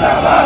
জিন্দাবাদ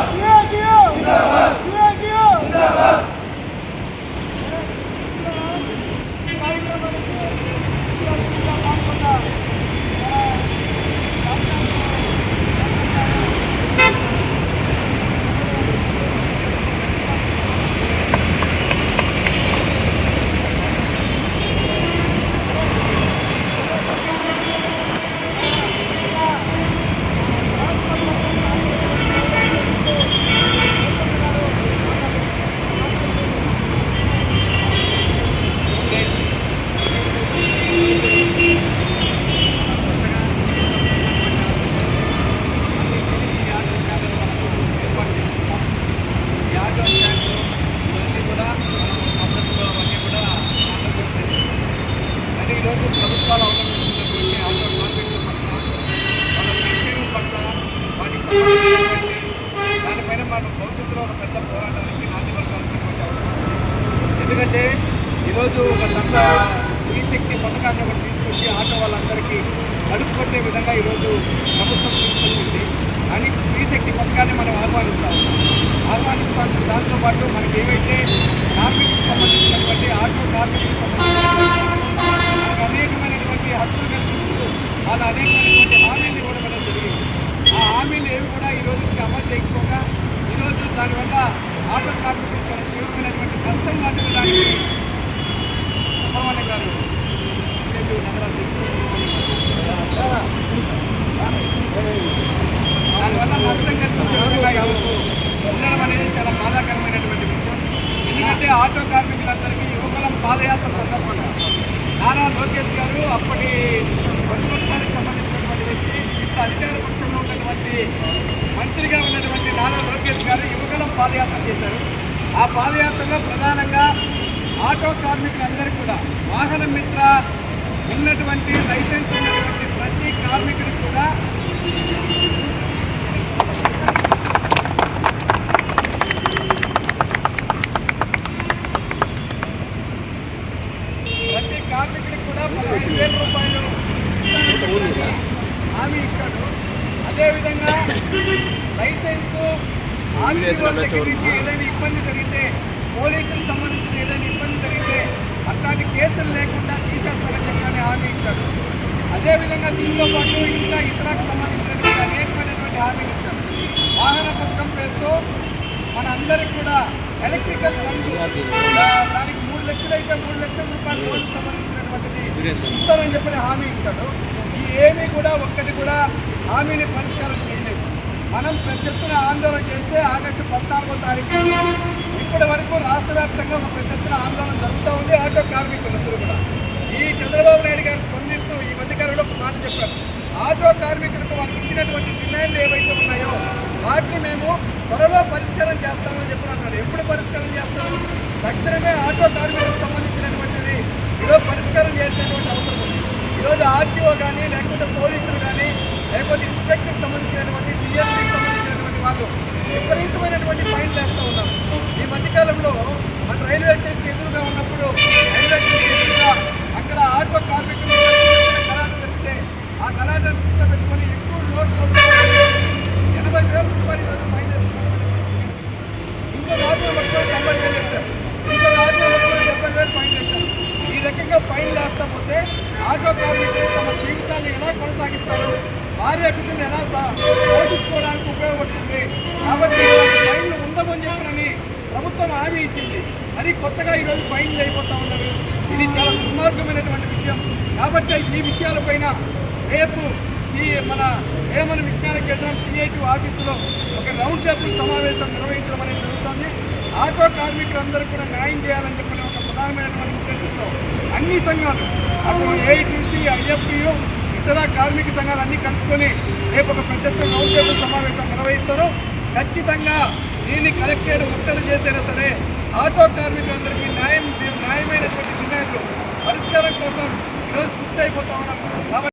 ఈరోజు ప్రభుత్వాలు అవలంబిస్తున్నటువంటి ఆటో మార్కెట్ల పట్ల వాళ్ళ సంక్షేమం పట్ల వాటికి సంబంధించినటువంటి దానిపైన మనం భవిష్యత్తులో ఒక పెద్ద పోరాటానికి నాంది పలకాల్సినటువంటి అవసరం ఉంది. ఎందుకంటే ఈరోజు ఒక చట్ట స్త్రీశక్తి పథకాన్ని ఒకటి తీసుకొచ్చి ఆటో వాళ్ళందరికీ కడుపు కొట్టే విధంగా ఈరోజు ప్రభుత్వం తీసుకొచ్చింది కానీ స్త్రీశక్తి పథకాన్ని మనం ఆహ్వానిస్తాం ఆహ్వానిస్తాం దాంతోపాటు మనకి ఏవైతే కార్మికులకు సంబంధించినటువంటి ఆటో కార్మికులకు సంబంధించినటువంటి మనకు అనేకమైనటువంటి హక్కులు కల్పిస్తూ వాళ్ళ అనేకమైనటువంటి హామీలు ఇవ్వడం అనేది జరిగింది ఆ హామీలు ఏవి కూడా ఈ రోజు అమలు చేయకపోగా ఈరోజు దానివల్ల ఆటో కార్మికులు చాలా తీవ్రమైనటువంటి కష్టం వాటిల్లడానికి సుబ్రహ్మణ్య గారు బీజేపీ నగరాధ్యక్షులు దానివల్ల నష్టం కలిగించే ఉండడం అనేది చాలా బాధాకరమైనటువంటి విషయం. ఎందుకంటే ఆటో కార్మికులందరికీ యువకులం పాదయాత్ర సందర్భంగా. నారా లోకేష్ గారు అప్పటి ప్రతిపక్షానికి సంబంధించినటువంటి వ్యక్తి ఇప్పుడు అధికార పక్షం ఉన్నటువంటి మంత్రిగా ఉన్నటువంటి నారా లోకేష్ గారు యువకులం పాదయాత్ర చేశారు. ఆ పాదయాత్రలో ప్రధానంగా ఆటో కార్మికులందరికీ కూడా వాహన మిత్ర ఉన్నటువంటి లైసెన్స్ ఉన్నటువంటి ప్రతి కార్మికుడికి కూడా ప్రతి కార్మికుడికి కూడా పదహైదు వేల రూపాయలు హామీ ఇచ్చాడు అదేవిధంగా లైసెన్స్ నుంచి ఏదైనా ఇబ్బంది జరిగితే పోలీసులకు సంబంధించిన ఏదైనా ఇబ్బంది జరిగితే అట్లాంటి కేసులు లేకుండా తీసేస్తారని చెప్పని హామీ ఇచ్చాడు అదేవిధంగా దీంతో పాటు ఇంకా ఇతరకు సంబంధించినటువంటి అనేకమైనటువంటి హామీలు ఇచ్చాడు వాహన పథకం పేరుతో మన అందరికి కూడా ఎలక్ట్రికల్ బండ్లు, దానికి మూడు లక్షలు అయితే మూడు లక్షల రూపాయల సంబంధించినటువంటిది ఇస్తారని చెప్పని హామీ ఇచ్చాడు ఈ ఏమీ కూడా ఒక్కటి హామీని పరిష్కారం చేయలేదు. మనం పెద్ద ఎత్తున ఆందోళన చేస్తే ఆగస్టు పద్నాలుగో తారీఖు. ఇప్పటి వరకు రాష్ట్ర వ్యాప్తంగా ఒక పెద్ద ఎత్తున ఆందోళన జరుగుతూ ఉంది. ఆటో కార్మికులందరూ కూడా. ఈ చంద్రబాబు నాయుడు గారు స్పందిస్తూ ఈ మధ్యకాలంలో ఒక మాట చెప్పారు. ఆటో కార్మికులకు వారికి ఇచ్చినటువంటి డిమాండ్లు ఏవైతే ఉన్నాయో వాటిని మేము త్వరలో పరిష్కారం చేస్తామని చెప్పి అన్నారు. ఎప్పుడు పరిష్కారం చేస్తాము తక్షణమే ఆటో కార్మికులకు సంబంధించినటువంటిది ఈరోజు పరిష్కారం చేసేటువంటి అవసరం ఉంది. ఈరోజు ఆర్టీఓ కానీ సంబంధించినటువంటి విపరీతమైనటువంటి ఫైన్లు వేస్తూ ఉన్నారు ఈ మధ్యకాలంలో మన రైల్వే స్టేషన్ ఎదురుగా ఉన్నప్పుడు రైల్వే స్టేషన్ ఎదురుగా అక్కడ ఆటో కార్మికులు కళాటం జరిగితే ఆ కళాటను కూర్చోబెట్టుకొని ఎక్కువ లోడ్ ఎనభై వేల రూపాయలు ఈరోజు ఫైన్ వేస్తున్నారు ఇంకో రాజు మొత్తం డెబ్బై వేలు వేశారు ఇంకో రాజు మొత్తం డెబ్బై వేలు ఫైన్ వేశారు ఈ రకంగా ఫైన్ వేస్తకపోతే ఆటో కార్మికులు తమ జీవితాన్ని ఎలా కొనసాగిస్తారు భార్య బిడ్డలు ఎలా పోషించుకోవడానికి ఉపయోగపడుతుంది? కాబట్టి ఫైన్లు ఉండమని చెప్పినని ప్రభుత్వం హామీ ఇచ్చింది. అది కొత్తగా ఈరోజు ఫైన్లు అయిపోతా ఉన్నారు ఇది చాలా దుర్మార్గమైనటువంటి విషయం. కాబట్టి ఈ విషయాలపైన రేపు మన ఏమన విజ్ఞాన కేంద్రం సిఐటి ఆఫీసులో ఒక రౌండ్ టేబుల్ సమావేశం నిర్వహించడం అనేది జరుగుతుంది. ఆటో కార్మికులందరూ కూడా న్యాయం చేయాలని చెప్పిన ఒక ప్రధానమైనటువంటి ఉద్దేశంతో అన్ని సంఘాలు అప్పుడు ఏఐటీసీ ఐఎఫ్టీయు ఇతర కార్మిక సంఘాలు అన్ని కలుపుకొని రేపు ఒక పెద్ద రౌండ్ టేబుల్ సమావేశం నిర్వహిస్తారు. ఖచ్చితంగా దీన్ని కలెక్టెడ్ ముట్టడి చేసైనా సరే ఆటో కార్మికులందరికీ న్యాయం న్యాయమైనటువంటి డిమాండ్లు పరిష్కారం కోసం ఈరోజు కృషి అయిపోతా ఉన్నాం.